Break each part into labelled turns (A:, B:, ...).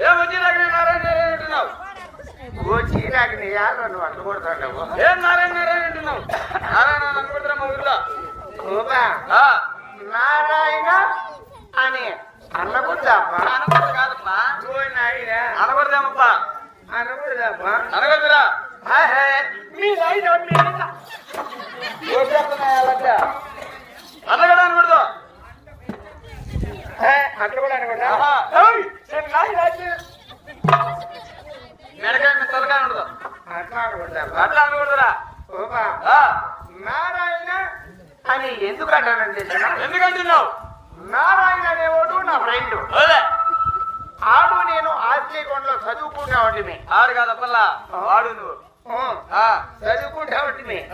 A: ఏం వచ్చి నారాయణ నారాయణ అంటున్నావు
B: వచ్చి నాకు నీ యాలను అట్లా కొడతాండవు
A: ఏం నారాయణ నారాయణ అంటున్నావు నారాయణ అనుకుంటున్నా మా ఊర్లో
B: నారాయణ అని అనకూడదమ్మా
A: అనకూడదు కాదమ్మా
B: ఓ నాయన అనకూడదమ్మా
A: అనకూడదురా
B: ఆహే, మీ నాయన మీ నాయన.
A: అనగడ అనకూడదు
B: అట్లా కూడా అనకూడదా
A: మెడకాయ మీద తలకాయ ఉండదు
B: అట్లా
A: అట్లా అనకూడదురా
B: నారాయణ అని ఎందుకు అంటానండి
A: ఎందుకు అంటున్నావు
B: నారాయణ అనేవాడు నా ఫ్రెండ్ ఆడు నేను ఆశ్రీకొండలో చదువుకుంటా ఉంటిమి
A: ఆడు కాదప్పల్లా వాడు నువ్వు.
B: చదువుకుంటా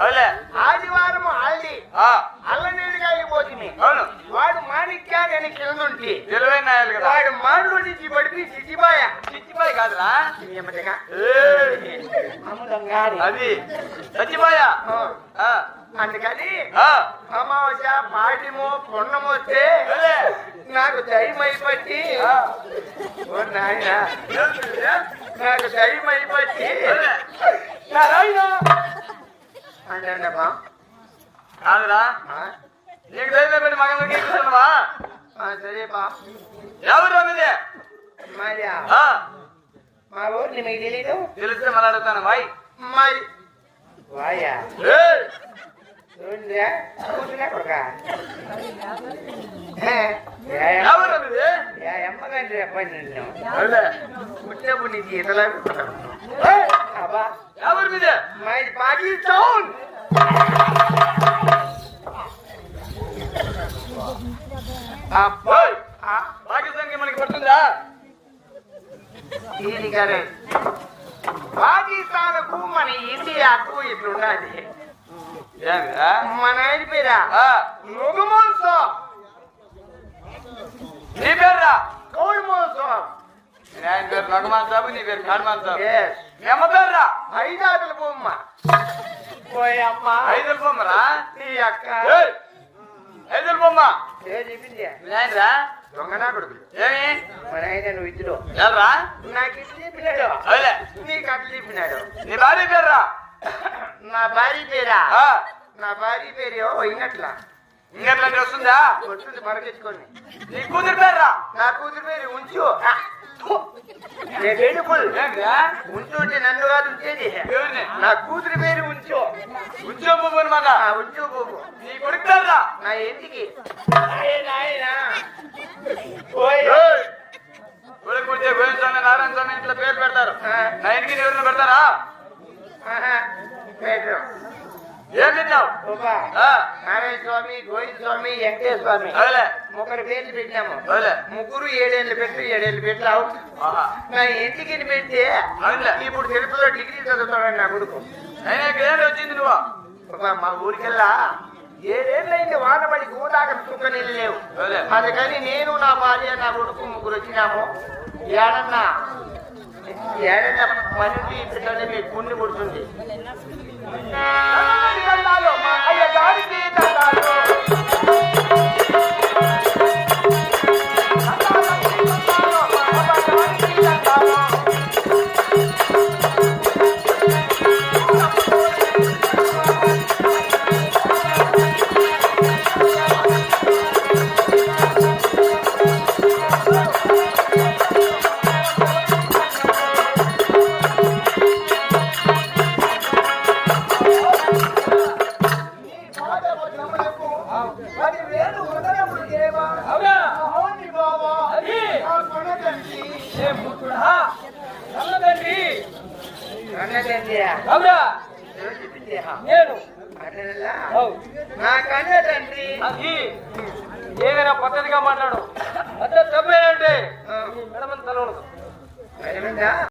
A: ఓలే
B: ఆదివారం ఆల్ది అయిపోతుంది
A: అవును.
B: వాడు మాణిక్యాన్ని అని కింద. ఉంటి వాడు మాండ్లు నుంచి పడిపి చిచ్చిపాయ
A: చిచ్చిపాయి కాదురా. అది.
B: ఆ, అందుకని
A: ఆ,
B: అమావాస్య పాటిము పొన్నము వస్తే. నాకు టైం అయిపట్టి
A: ఆ,
B: ఓ నాయన? నాకు టైం అయిపట్టి
A: ఓలే.
B: నారాయణ అంటాడమ్మా
A: కాదురా నీకు ధైర్యం పెట్టి మగందరికి ఎక్కుతున్నావా
B: సరేపా
A: ఎవరు అన్నది
B: మరి
A: ఆ,
B: మా ఊరిని మీకు తెలీదు
A: తెలిస్తే మళ్ళీ అడుగుతాను వాయ్
B: మరి వాయా పుట్టినప్పుడు నీ జీతలా
A: ఏయ్,
B: అబ్బా.
A: ఎవరి మీదే
B: మై పాకిస్తాన్ అబ్బా.
A: ఓయ్, పాకిస్తాన్కి మనకి
B: ఇది కరెక్ట్ పాకిస్తాన్కు మన ఇండియాకు ఇట్లున్నది మన ఆయన పేరా
A: ఆ,
B: ముగమోన్సో
A: నీ పేరురా?
B: కౌడమోన్సో
A: నీ ఆయన పేరు నగమాన్ సాబు నీ పేరు కాడమాన్ సాబు
B: ఎస్
A: మీ అమ్మ పేరురా?
B: ఐదాదుల బొమ్మ. పోయమ్మ
A: ఐదుల బొమ్మరా?
B: నీ అక్క.
A: ఐదుల బొమ్మ.
B: ఏ చెప్పింది?
A: మీ ఆయనరా?
B: దొంగనా కొడుకులు
A: ఏమి?
B: మన ఆయన నువ్వు ఇద్దరు
A: ఎవరా
B: నాకు ఇట్లా చెప్పినాడు.
A: ఓలే
B: నీకు అట్లా
A: నీ భార్య పేరురా?
B: నా భార్య పేరా? నా భార్య పేరు అయినట్లా
A: ఇంకెట్లాంటి వస్తుందా?
B: వస్తుంది మరకెచ్చుకొని
A: నీ కూతురు పేరురా?
B: నా కూతురు పేరు ఉంచు. ఉంచు అంటే నన్ను కాదు ఉంచేది. నా కూతురు పేరు ఉంచు.
A: బొమ్మ అనమాట
B: ఆ ఉంచు బాబు
A: నీ కొడుకు
B: నా ఇంటికి. నాయనా? ఓయ్.
A: ఏయ్, కొడుకు పుడితే గోవింద స్వామి నారాయణ స్వామి ఇట్లా పేరు పెడతారు. నా ఇంటికి ఎవరిని పెడతారా. ఏం తిన్నావు?
B: స్వామి గోవింద స్వామి వెంకటేశ్వర స్వామి
A: ఓలే
B: ముగ్గురు పేర్లు పెట్టినాము ముగ్గురు ఏడేళ్ళు పెట్టు ఏడేళ్ళు పెట్టు అవుట్
A: ఆహా.
B: నా ఇంటికి పెడితే. ఇప్పుడు తిరుపతిలో డిగ్రీ చదువుతాడు నా కొడుకు.
A: వచ్చింది నువ్వు?
B: మా ఊరికెల్లా ఏడేళ్ళైంది వానబడి కూదాక చుక్క నీళ్ళు లేవు. అందుకని నేను నా భార్య నా కొడుకు ముగ్గురు వచ్చినాము. ఏడన్నా ఏడన్నా మనిషి దండాలు, మా అయ్య గారికి ஐயா காந்தி
A: అవునా? నేను. అది. ఏదైనా పద్ధతిగా మాట్లాడు. అంతే తప్పేనంటే
B: ఆ,
A: మెడమని తల ఉండదు
B: అర్థమైందా?